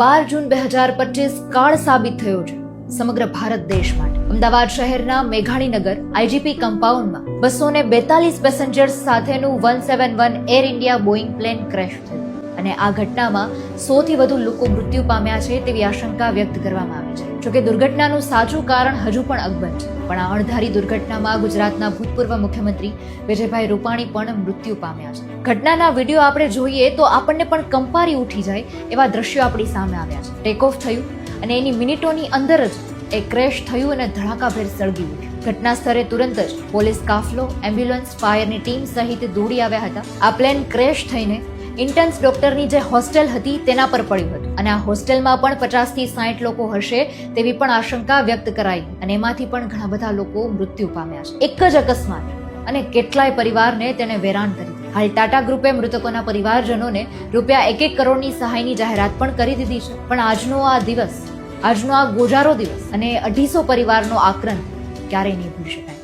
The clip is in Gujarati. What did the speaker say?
બાર જૂન બે હજાર પચીસ કાળ સાબિત થયો છે સમગ્ર ભારત દેશ માટે. અમદાવાદ શહેરના મેઘાણીનગર આઈજીપી કમ્પાઉન્ડમાં બસો ને બેતાલીસ પેસેન્જર્સ સાથેનું one seven one Air India Boeing plane crash થયું. અને આ ઘટનામાં સોથી વધુ લોકો મૃત્યુ પામ્યા છે તેવી આશંકા વ્યક્ત કરવામાં આવી છે. જોકે દુર્ઘટનાનું સાચું કારણ હજુ પણ અકબંધ પણ આ અણધારી દુર્ઘટનામાં ગુજરાતના ભૂતપૂર્વ મુખ્યમંત્રી વિજયભાઈ રૂપાણી પણ મૃત્યુ પામ્યા છે. ઘટનાના વીડિયો આપણે જોઈએ તો આપણને પણ કંપારી ઉઠી જાય એવા દ્રશ્યો આપણી સામે આવ્યા છે. ટેક ઓફ થયું અને એની મિનિટોની અંદર જ એ ક્રેશ થયું અને ધડાકાભેર સળગી ઉઠ્યું. ઘટના સ્થળે તુરંત જ પોલીસ કાફલો એમ્બ્યુલન્સ ફાયરની ટીમ સહિત દોડી આવ્યા હતા. આ પ્લેન ક્રેશ થઈને ઇન્ટર્ન્સ ડોક્ટરની જે હોસ્ટેલ હતી તેના પર પડ્યું હતું. અને આ હોસ્ટેલમાં પણ પચાસથી સાઠ લોકો હશે તેવી પણ આશંકા વ્યક્ત કરાઈ. અને એમાંથી પણ ઘણા બધા લોકો મૃત્યુ પામ્યા છે. એક જ અકસ્માત. અને કેટલાય પરિવારને તેને વેરાન કરી હાલ ટાટા ગ્રુપે મૃતકોના પરિવારજનોને રૂપિયા એક એક કરોડની સહાયની જાહેરાત પણ કરી દીધી છે. પણ આજનો આ દિવસ, આજનો આ ગોજારો દિવસ અને અઢીસો પરિવારનો આક્રંદ ક્યારેય નહીં ભૂલી શકાય.